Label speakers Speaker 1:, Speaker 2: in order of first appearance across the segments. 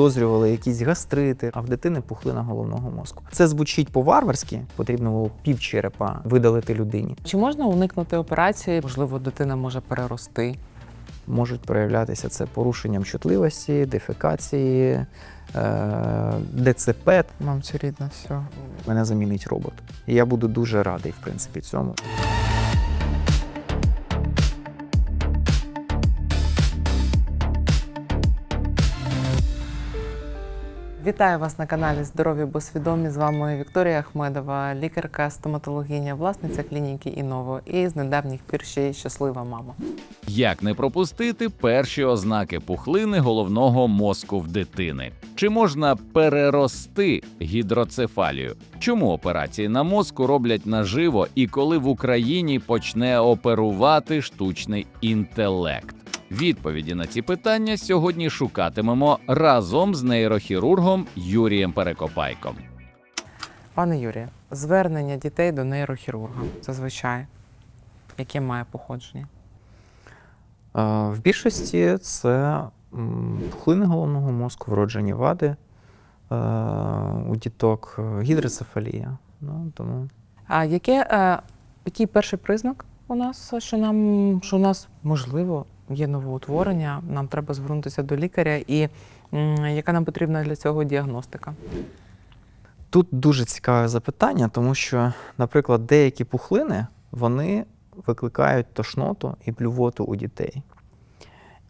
Speaker 1: підозрювали якісь гастрити, а в дитини пухлина головного мозку. Це звучить по-варварськи, потрібно було півчерепа видалити людині.
Speaker 2: Чи можна уникнути операції? Можливо, дитина може перерости.
Speaker 1: Можуть проявлятися це порушенням чутливості, дефекації, е- ДЦП.
Speaker 2: Мамцю рідна, все.
Speaker 1: Мене замінить робот. І я буду дуже радий, в принципі, цьому.
Speaker 2: Вітаю вас на каналі Здорові бо свідомі. З вами Вікторія Ахмедова, лікарка, стоматологиня, власниця клініки Іново і з недавніх пір ще й щаслива мама.
Speaker 3: Як не пропустити перші ознаки пухлини головного мозку в дитини? Чи можна перерости гідроцефалію? Чому операції на мозку роблять наживо і коли в Україні почне оперувати штучний інтелект? Відповіді на ці питання сьогодні шукатимемо разом з нейрохірургом Юрієм Перекопайком.
Speaker 2: Пане Юрію, звернення дітей до нейрохірурга зазвичай, яке має походження?
Speaker 1: Е, В більшості це пухлини головного мозку, вроджені вади е, у діток, е, гідроцефалія. Ну, тому
Speaker 2: А яке, який перший признак у нас, що нам що у нас можливо є новоутворення? Нам треба звернутися до лікаря, і яка нам потрібна для цього діагностика?
Speaker 1: Тут дуже цікаве запитання, тому що, наприклад, деякі пухлини вони викликають тошноту і блювоту у дітей.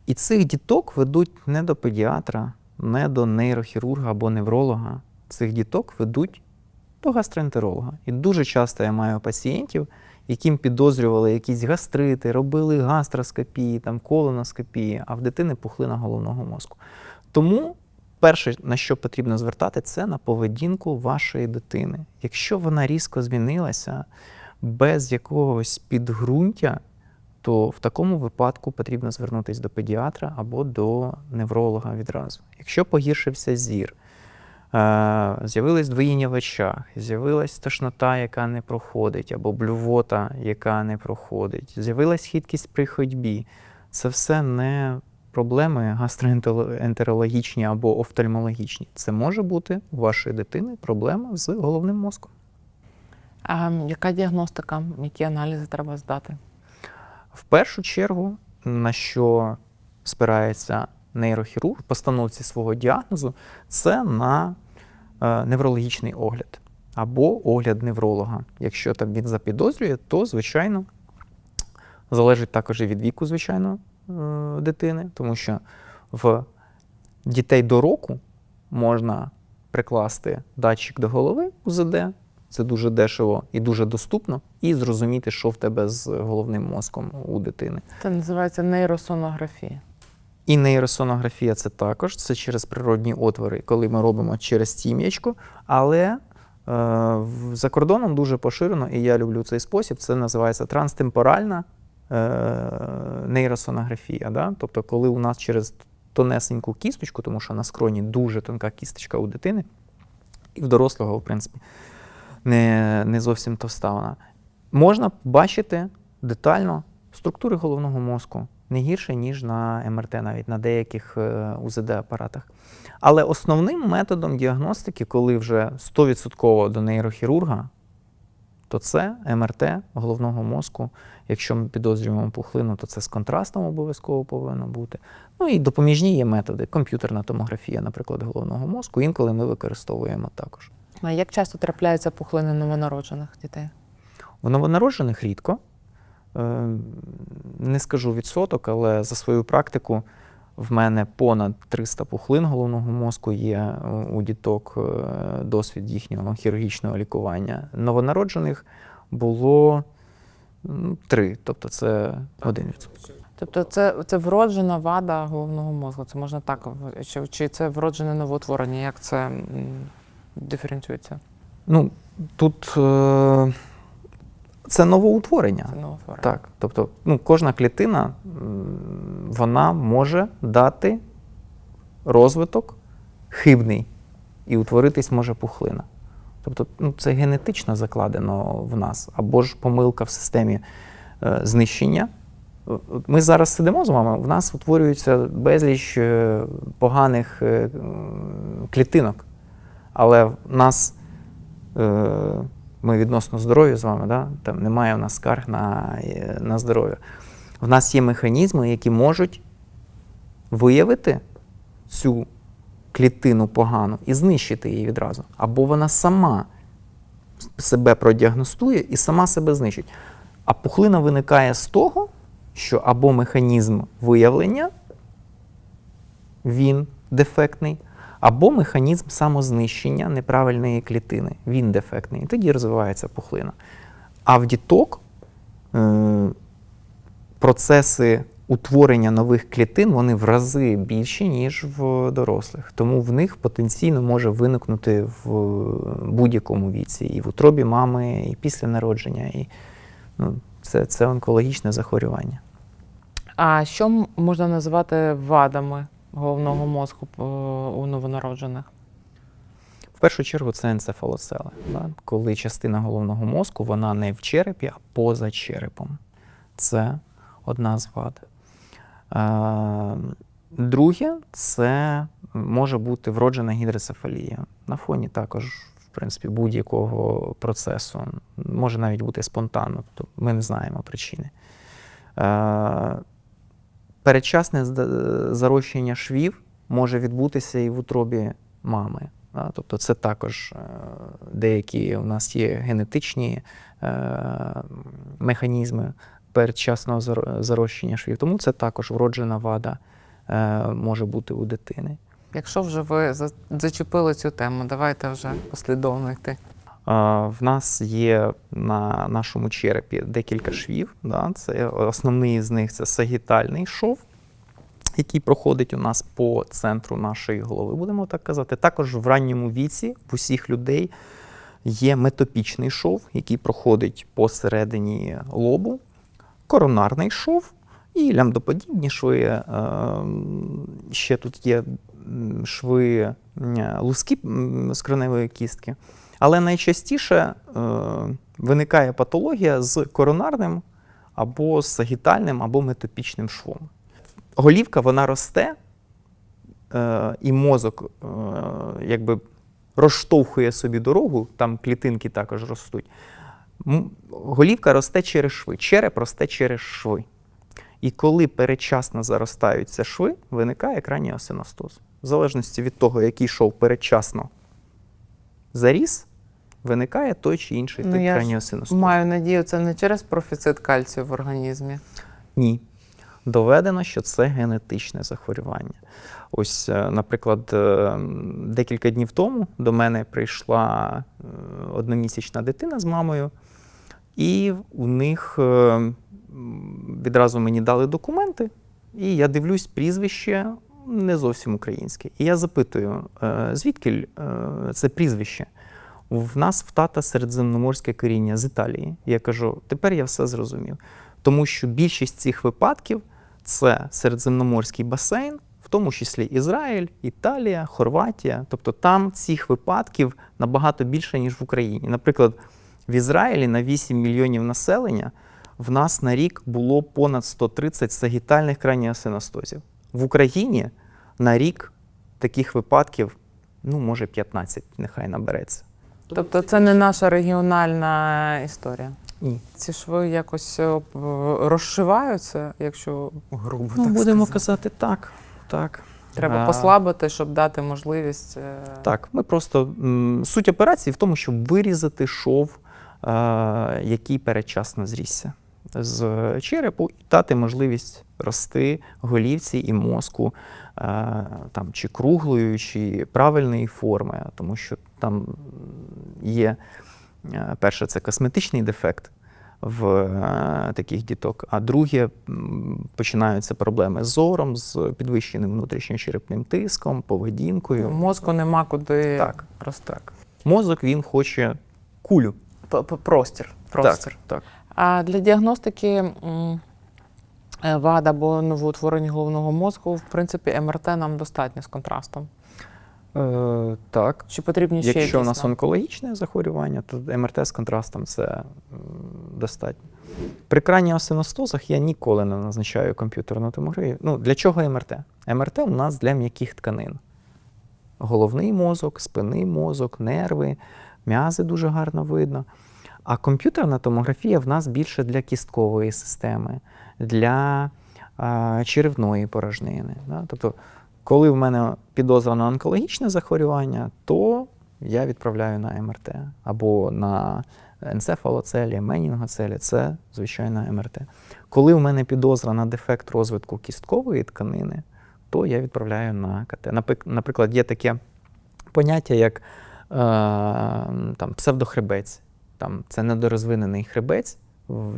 Speaker 1: І цих діток ведуть не до педіатра, не до нейрохірурга або невролога. Цих діток ведуть до гастроентеролога. І дуже часто я маю пацієнтів, яким підозрювали якісь гастрити, робили гастроскопії, там, колоноскопії, а в дитини пухлина головного мозку. Тому перше, на що потрібно звертати, це на поведінку вашої дитини. Якщо вона різко змінилася без якогось підґрунтя, то в такому випадку потрібно звернутися до педіатра або до невролога відразу. Якщо погіршився зір, з'явилось двоїння в очах, з'явилась тошнота, яка не проходить, або блювота, яка не проходить, з'явилась хиткість при ходьбі. Це все не проблеми гастроентерологічні або офтальмологічні. Це може бути у вашої дитини проблема з головним мозком.
Speaker 2: А яка діагностика, які аналізи треба здати?
Speaker 1: В першу чергу, на що спирається нейрохірург постановці свого діагнозу, це на е, неврологічний огляд або огляд невролога. Якщо там він запідозрює, то звичайно залежить також і від віку, звичайно, е, дитини, тому що в дітей до року можна прикласти датчик до голови УЗД. Це дуже дешево і дуже доступно, і зрозуміти, що в тебе з головним мозком у дитини.
Speaker 2: Це називається нейросонографія.
Speaker 1: І нейросонографія це також, це через природні отвори, коли ми робимо через тім'ячко. Але е, за кордоном дуже поширено, і я люблю цей спосіб. Це називається транстемпоральна е, нейросонографія. Да? Тобто, коли у нас через тонесеньку кісточку, тому що на скроні дуже тонка кісточка у дитини, і в дорослого, в принципі, не, не зовсім товста вона. Можна бачити детально структури головного мозку не гірше, ніж на МРТ, навіть на деяких е, УЗД-апаратах. Але основним методом діагностики, коли вже 100% до нейрохірурга, то це МРТ головного мозку. Якщо ми підозрюємо пухлину, то це з контрастом обов'язково повинно бути. Ну і допоміжні є методи. Комп'ютерна томографія, наприклад, головного мозку. Інколи ми використовуємо також.
Speaker 2: А як часто трапляються пухлини новонароджених дітей?
Speaker 1: У новонароджених рідко. Е, Не скажу відсоток, але за свою практику в мене понад 300 пухлин головного мозку є у- діток е, досвід їхнього хірургічного лікування. Новонароджених було три, тобто це один відсоток.
Speaker 2: Тобто це, це вроджена вада головного мозку. Це можна так, чи, чи це вроджене новоутворення? Як це диференціюється?
Speaker 1: Ну, тут е, це новоутворення.
Speaker 2: Це новоутворення.
Speaker 1: Так, тобто, ну, кожна клітина вона може дати розвиток хибний і утворитись може пухлина. Тобто, ну, це генетично закладено в нас, або ж помилка в системі е, знищення Ми зараз сидимо з вами, в нас утворюється безліч е, поганих е, клітинок, але в нас е, ми відносно здорові з вами, да? там немає в нас скарг на, е, на здоров'я. В нас є механізми, які можуть виявити цю клітину погану і знищити її відразу. Або вона сама себе продіагностує і сама себе знищить. А пухлина виникає з того, що або механізм виявлення він дефектний, або механізм самознищення неправильної клітини. Він дефектний. І тоді розвивається пухлина. А в діток е, процеси утворення нових клітин вони в рази більші, ніж в дорослих. Тому в них потенційно може виникнути в будь-якому віці, і в утробі мами, і після народження. І, ну, це, це онкологічне захворювання.
Speaker 2: А що можна називати вадами головного мозку е, у новонароджених?
Speaker 1: В першу чергу це енцефалоцели, да? коли частина головного мозку вона не в черепі, а поза черепом. Це одна з вад. Е, Друге, це може бути вроджена гідроцефалія. На фоні також, в принципі, будь-якого процесу. Може навіть бути спонтанно, тобто ми не знаємо причини. Передчасне зарощення швів може відбутися і в утробі мами. Тобто це також е, деякі у нас є генетичні е, механізми передчасного зарощення швів. Тому це також вроджена вада е, може бути у дитини.
Speaker 2: Якщо вже ви зачепили цю тему, давайте вже послідовно йти.
Speaker 1: В нас є на нашому черепі декілька швів. Да? Це основний з них це сагітальний шов, який проходить у нас по центру нашої голови, будемо так казати. Також в ранньому віці в усіх людей є метопічний шов, який проходить посередині лобу, коронарний шов і лямдоподібні шви. е, Ще тут є шви луски м, з кроневої кістки. Але найчастіше е, виникає патологія з коронарним або сагітальним, або метопічним швом. Голівка вона росте, е, і мозок е, якби розштовхує собі дорогу, там клітинки також ростуть. Голівка росте через шви, череп росте через шви. І коли передчасно заростаються шви, виникає краніосиностоз. В залежності від того, який шов передчасно заріс, виникає той чи інший
Speaker 2: Ну,
Speaker 1: тип
Speaker 2: я. Маю надію, це не через профіцит кальцію в організмі.
Speaker 1: Ні. Доведено, що це генетичне захворювання. Ось, е, наприклад, е, декілька днів тому до мене прийшла е, одномісячна дитина з мамою, і у них відразу мені дали документи, і я дивлюсь прізвище не зовсім українське. І я запитую, звідки це прізвище? В нас в тата середземноморське коріння з Італії. Я кажу, тепер я все зрозумів. Тому що більшість цих випадків це середземноморський басейн, в тому числі Ізраїль, Італія, Хорватія. Тобто там цих випадків набагато більше, ніж в Україні. Наприклад, в Ізраїлі на 8 мільйонів населення в нас на рік було понад 130 сагітальних краніосиностозів. В Україні на рік таких випадків, ну, може, 15, нехай набереться.
Speaker 2: Тобто це не наша регіональна історія.
Speaker 1: Ні.
Speaker 2: Ці шви якось е, розшиваються, якщо грубо
Speaker 1: Ну,
Speaker 2: так
Speaker 1: будемо
Speaker 2: сказати.
Speaker 1: казати так. так.
Speaker 2: Треба
Speaker 1: А,
Speaker 2: послабити, щоб дати можливість. е,
Speaker 1: Так, ми просто суть операції в тому, щоб вирізати шов, е, який передчасно зрісся з черепу, і дати можливість рости голівці і мозку е, там, чи круглої, чи правильної форми, тому що там є е, перше, це косметичний дефект. В е, таких діток, а друге починаються проблеми з зором, з підвищеним внутрішньочерепним тиском, поведінкою.
Speaker 2: Мозку нема куди
Speaker 1: Так.
Speaker 2: рости.
Speaker 1: Так. Мозок він хоче кулю.
Speaker 2: П- п- Простір. простір.
Speaker 1: Так, так.
Speaker 2: А для діагностики е, вад або новоутворення головного мозку, в принципі, МРТ нам достатньо з контрастом.
Speaker 1: Е, так.
Speaker 2: Чи потрібні ще
Speaker 1: Якщо у
Speaker 2: якісь
Speaker 1: нас
Speaker 2: нам?
Speaker 1: онкологічне захворювання, то МРТ з контрастом це м, достатньо. При крайніх краніосиностозах я ніколи не назначаю комп'ютерну томографію. Ну, для чого МРТ? МРТ у нас для м'яких тканин. Головний мозок, спинний мозок, нерви, м'язи дуже гарно видно. А комп'ютерна томографія в нас більше для кісткової системи, для а, черевної порожнини. Да? Тобто, коли в мене підозра онкологічне захворювання, то я відправляю на МРТ або на енцефалоцелі, менінгоцелі це звичайна МРТ. Коли в мене підозра на дефект розвитку кісткової тканини, то я відправляю на КТ. Наприклад, є таке поняття, як е, там, псевдохребець. Там, це недорозвинений хребець,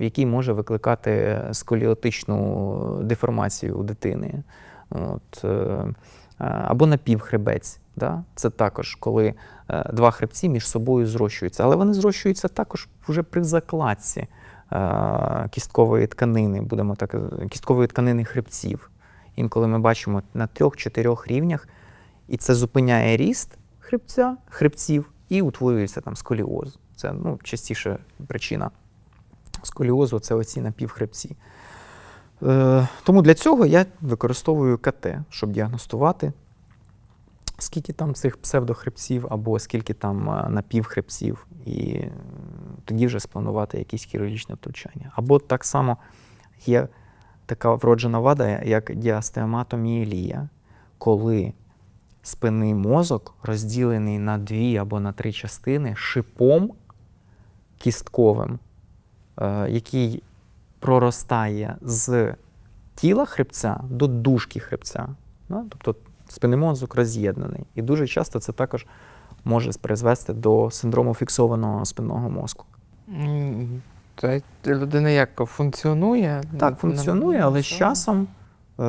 Speaker 1: який може викликати сколіотичну деформацію у дитини. От, е, або напівхребець. Да? Це також коли е, два хребці між собою зрощуються. Але вони зрощуються також вже при закладці е, кісткової тканини, будемо так, е, кісткової тканини хребців. Інколи ми бачимо на трьох-чотирьох рівнях, і це зупиняє ріст хребця, хребців і утворюється там сколіоз. Це ну, частіше причина сколіозу це оці напівхребці. Е, тому для цього я використовую КТ, щоб діагностувати, скільки там цих псевдохребців або скільки там е, напівхребців, і е, тоді вже спланувати якісь хірургічне втручання. Або так само є така вроджена вада, як діастеоматоміелія, коли спинний мозок розділений на дві або на три частини шипом кістковим, який проростає з тіла хребця до дужки хребця. Да? Тобто спинний мозок роз'єднаний. І дуже часто це також може призвести до синдрому фіксованого спинного мозку.
Speaker 2: Та людина як функціонує?
Speaker 1: Так, функціонує, але з часом, е-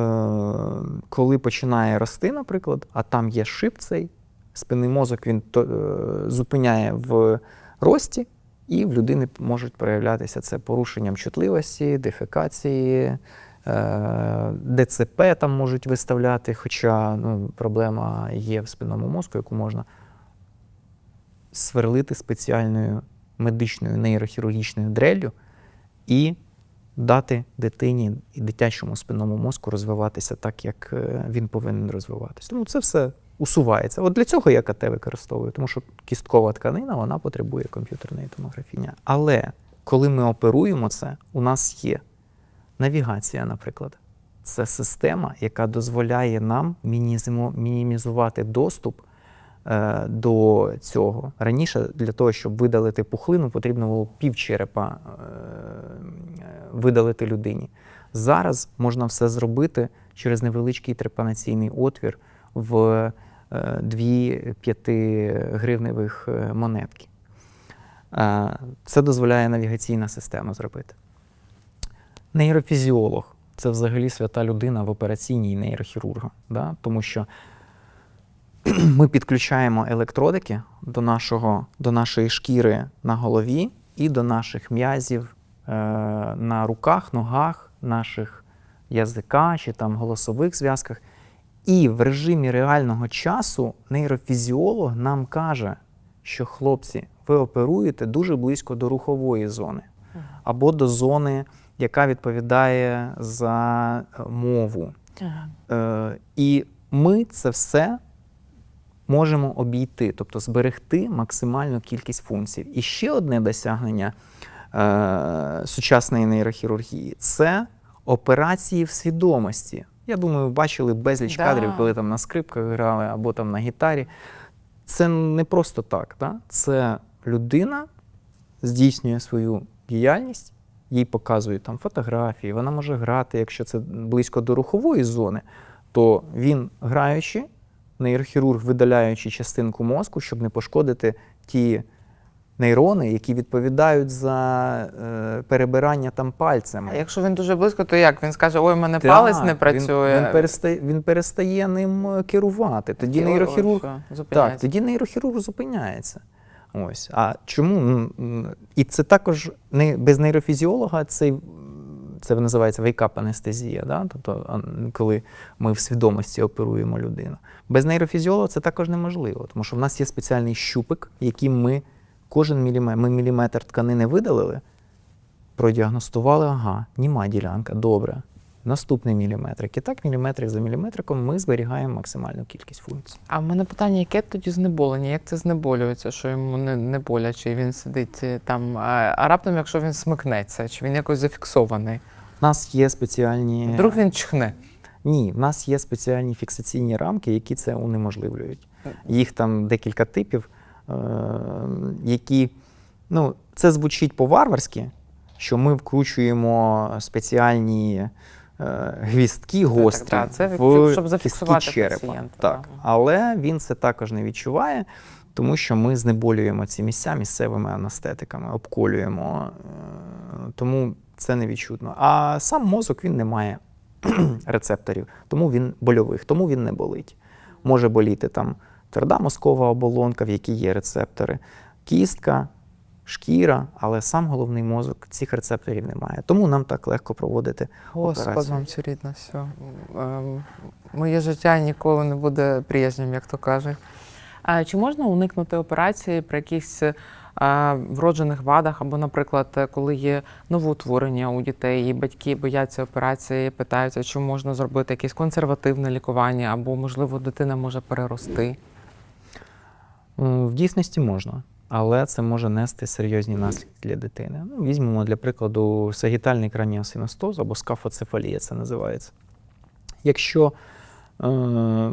Speaker 1: коли починає рости, наприклад, а там є шип цей, спинний мозок він е- зупиняє в рості, і в людини можуть проявлятися це порушенням чутливості, дефекації, е- ДЦП там можуть виставляти, хоча ну, проблема є в спинному мозку, яку можна сверлити спеціальною медичною нейрохірургічною дреллю і дати дитині і дитячому спинному мозку розвиватися так, як е, він повинен розвиватися. Тому це все усувається. От для цього я КТ використовую, тому що кісткова тканина вона потребує комп'ютерної томографії. Але коли ми оперуємо це, у нас є навігація, наприклад. Це система, яка дозволяє нам мінімізувати доступ е, до цього. Раніше для того, щоб видалити пухлину, потрібно було півчерепа е, видалити людині. Зараз можна все зробити через невеличкий трепанаційний отвір в дві п'ятигривневих е, монетки. Е, Це дозволяє навігаційна система зробити. Нейрофізіолог це взагалі свята людина в операційній нейрохірурга, да? тому що ми підключаємо електродики до, нашого, до нашої шкіри на голові і до наших м'язів е, на руках, ногах, наших язика чи там голосових зв'язках. І в режимі реального часу нейрофізіолог нам каже, що хлопці, ви оперуєте дуже близько до рухової зони або до зони, яка відповідає за е, мову. Е, і ми це все можемо обійти, тобто зберегти максимальну кількість функцій. І ще одне досягнення е, сучасної нейрохірургії це операції в свідомості. Я думаю, бачили безліч
Speaker 2: Да.
Speaker 1: кадрів, коли там на скрипках грали або там на гітарі. Це не просто так. Да? Це людина здійснює свою діяльність, їй показують там фотографії, вона може грати, якщо це близько до рухової зони, то він граючи, нейрохірург видаляючи частинку мозку, щоб не пошкодити ті нейрони, які відповідають за е, перебирання там пальцями.
Speaker 2: А якщо він дуже близько, то як? Він скаже, ой, у мене палець не працює.
Speaker 1: Він, перестає, він перестає ним е, керувати. Тоді
Speaker 2: ой,
Speaker 1: нейрохірург
Speaker 2: що,
Speaker 1: так,
Speaker 2: зупиняється.
Speaker 1: тоді нейрохірург зупиняється. Ось. А чому? І це також не, без нейрофізіолога цей, це називається вейкап анестезія, да? тобто коли ми в свідомості оперуємо людину. Без нейрофізіолога це також неможливо, тому що в нас є спеціальний щупик, яким ми кожен міліметр, ми міліметр тканини видалили, продіагностували, ага, німа ділянка, добре. Наступний міліметрик. І так, міліметрик за міліметриком ми зберігаємо максимальну кількість функцій.
Speaker 2: А в мене питання, яке тоді знеболення? Як це знеболюється, що йому не, не боляче, і він сидить е, там. А, раптом, якщо він смикнеться, чи він якось зафіксований?
Speaker 1: У нас є спеціальні.
Speaker 2: Вдруг він чхне.
Speaker 1: Ні, в нас є спеціальні фіксаційні рамки, які це унеможливлюють. Їх там декілька типів, е- які. Ну, це звучить по-варварськи, що ми вкручуємо спеціальні е, гвістки гострі
Speaker 2: так, це
Speaker 1: в
Speaker 2: щоб зафіксувати
Speaker 1: черепа.
Speaker 2: пацієнта,
Speaker 1: Так. Але він це також не відчуває, тому що ми знеболюємо ці місця місцевими анестетиками, обколюємо. е, Тому це не відчутно. А сам мозок він не має рецепторів, тому він больових, тому він не болить. Може боліти там тверда мозкова оболонка, в якій є рецептори, кістка, шкіра, але сам головний мозок цих рецепторів немає. Тому нам так легко проводити
Speaker 2: Господи, вам все рідно, все. Ем, Моє життя ніколи не буде прежнім, як то кажуть. А чи можна уникнути операції при якихось е, вроджених вадах, або, наприклад, коли є новоутворення у дітей, і батьки бояться операції, питаються, чи можна зробити якесь консервативне лікування, або, можливо, дитина може перерости?
Speaker 1: М, В дійсності можна, але це може нести серйозні наслідки для дитини. Ну, візьмемо для прикладу сагітальний краніосиностоз або скафоцефалія, це називається. Якщо е,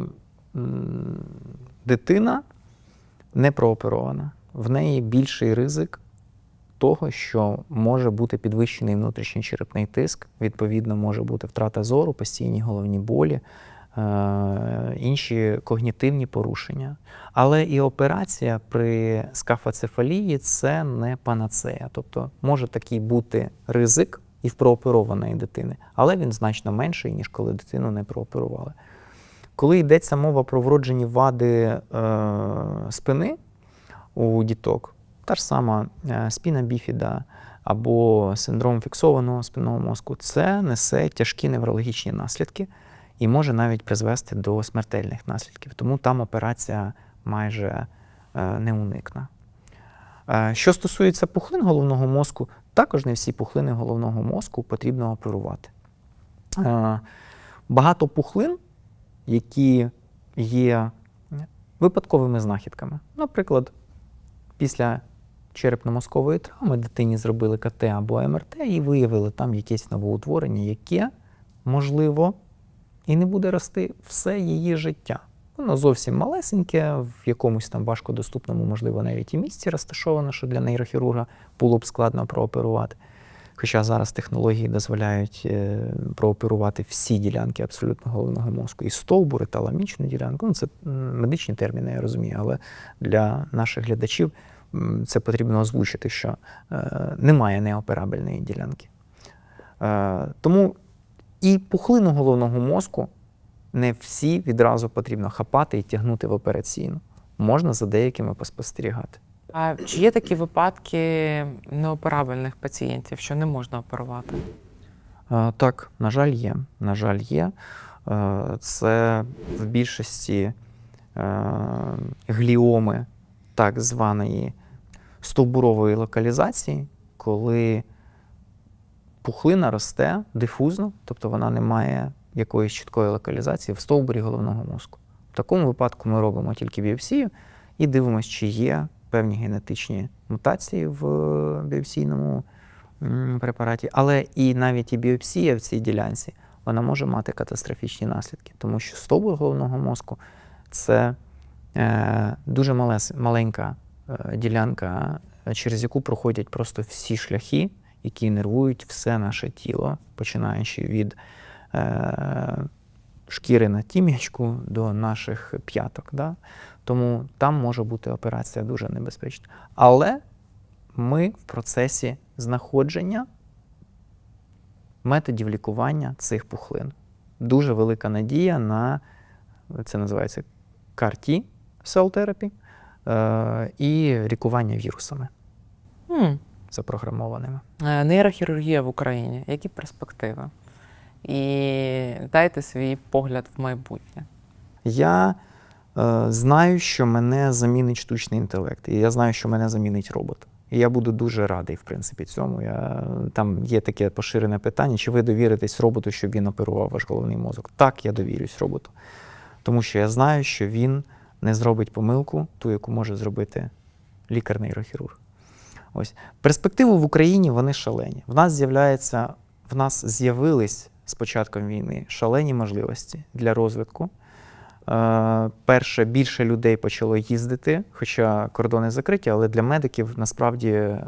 Speaker 1: дитина не прооперована, в неї більший ризик того, що може бути підвищений внутрішній черепний тиск, відповідно, може бути втрата зору, постійні головні болі, е, інші когнітивні порушення. Але і операція при скафоцефалії це не панацея. Тобто може такий бути ризик і в прооперованої дитини, але він значно менший, ніж коли дитину не прооперували. Коли йдеться мова про вроджені вади е, спини у діток, та ж сама е, спіна біфіда або синдром фіксованого спинного мозку, це несе тяжкі неврологічні наслідки і може навіть призвести до смертельних наслідків. Тому там операція майже не уникна. Е, Що стосується пухлин головного мозку, також не всі пухлини головного мозку потрібно оперувати. Е, Багато пухлин, які є випадковими знахідками. Наприклад, після черепно-мозкової травми дитині зробили КТ або МРТ і виявили там якесь новоутворення, яке, можливо, і не буде рости все її життя. Воно зовсім малесеньке, в якомусь там важкодоступному, можливо, навіть і місці розташоване, що для нейрохірурга було б складно прооперувати. Хоча зараз технології дозволяють е, прооперувати всі ділянки абсолютно головного мозку, і стовбури, таламічну ділянку. Ну, це медичні терміни, я розумію, але для наших глядачів це потрібно озвучити, що е, немає неоперабельної ділянки. Е, тому і пухлину головного мозку не всі відразу потрібно хапати і тягнути в операційну. Можна за деякими поспостерігати.
Speaker 2: А чи є такі випадки неоперабельних пацієнтів, що не можна оперувати?
Speaker 1: Так, на жаль, є. На жаль, є. Е, Це в більшості е, гліоми так званої стовбурової локалізації, коли пухлина росте дифузно, тобто вона не має якоїсь чіткої локалізації в стовбурі головного мозку. В такому випадку ми робимо тільки біопсію і дивимося, чи є певні генетичні мутації в е, біопсійному препараті. Але і навіть і біопсія в цій ділянці вона може мати катастрофічні наслідки, тому що стовбур головного мозку це е, дуже малес, маленька е, ділянка, е, через яку проходять просто всі шляхи, які нервують все наше тіло, починаючи від е, шкіри на тім'ячку до наших п'яток. Да? Тому там може бути операція дуже небезпечна. Але ми в процесі знаходження методів лікування цих пухлин. Дуже велика надія на це називається therapy, е, і лікування вірусами
Speaker 2: Хм.
Speaker 1: Запрограмованими.
Speaker 2: Е, Нейрохірургія в Україні. Які перспективи? І дайте свій погляд в майбутнє.
Speaker 1: Я е, знаю, що мене замінить штучний інтелект, і я знаю, що мене замінить робот. І я буду дуже радий, в принципі, цьому. Я, там є таке поширене питання: чи ви довіритесь роботу, щоб він оперував ваш головний мозок? Так, я довірюсь роботу. Тому що я знаю, що він не зробить помилку, ту, яку може зробити лікар-нейрохірург. Ось перспективи в Україні вони шалені. В нас з'являється, в нас з'явились з початком війни шалені можливості для розвитку. Е, перше, більше людей почало їздити, хоча кордони закриті, але для медиків насправді е,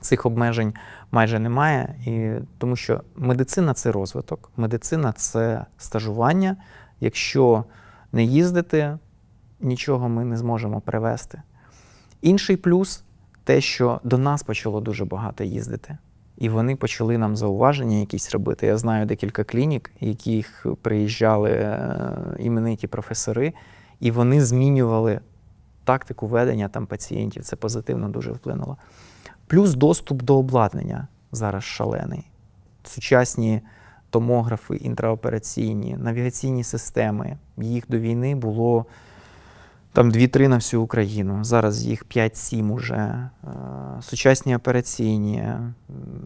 Speaker 1: цих обмежень майже немає. І, тому що медицина це розвиток, медицина це стажування. Якщо не їздити, нічого ми не зможемо привести. Інший плюс те, що до нас почало дуже багато їздити. І вони почали нам зауваження якісь робити. Я знаю декілька клінік, яких приїжджали е, імениті професори, і вони змінювали тактику ведення там пацієнтів. Це позитивно дуже вплинуло. Плюс доступ до обладнання зараз шалений. Сучасні томографи, інтраопераційні, навігаційні системи. Їх до війни було там 2-3 на всю Україну. Зараз їх 5-7 уже. Е, Сучасні операційні,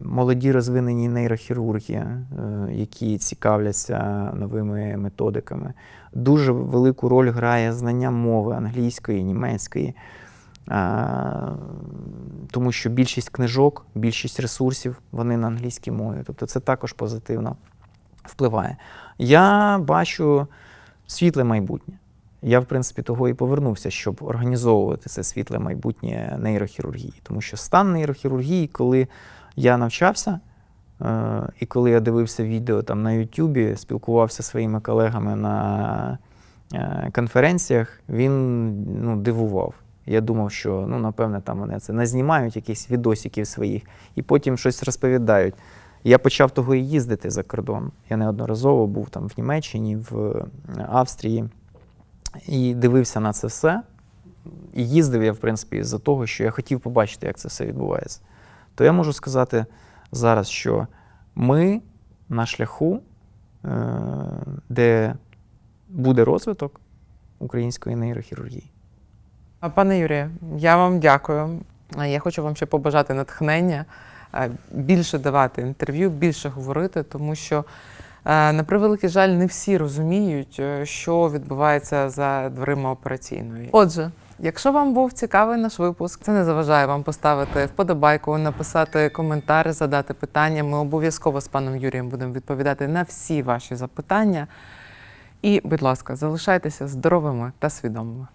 Speaker 1: молоді розвинені нейрохірурги, е, які цікавляться новими методиками. Дуже велику роль грає знання мови англійської, німецької. Е, Тому що більшість книжок, більшість ресурсів вони на англійській мові. Тобто це також позитивно впливає. Я бачу світле майбутнє. Я, в принципі, того і повернувся, щоб організовувати це світле майбутнє нейрохірургії. Тому що стан нейрохірургії, коли я навчався, е, і коли я дивився відео там на Ютубі, спілкувався зі своїми колегами на е, конференціях, він ну, дивував. Я думав, що ну, напевне там вони це назнімають якісь відосиків своїх і потім щось розповідають. Я почав того і їздити за кордон. Я неодноразово був там в Німеччині, в Австрії і дивився на це все. І їздив я, в принципі, з-за того, що я хотів побачити, як це все відбувається. То я можу сказати зараз, що ми на шляху, е, де буде розвиток української нейрохірургії.
Speaker 2: Пане Юрію, я вам дякую. Я хочу вам ще побажати натхнення, е, більше давати інтерв'ю, більше говорити, тому що, на превеликий жаль, не всі розуміють, е, що відбувається за дверима операційної. Отже, якщо вам був цікавий наш випуск, це не заважає вам поставити вподобайку, написати коментар, задати питання. Ми обов'язково з паном Юрієм будемо відповідати на всі ваші запитання. І, будь ласка, залишайтеся здоровими та свідомими.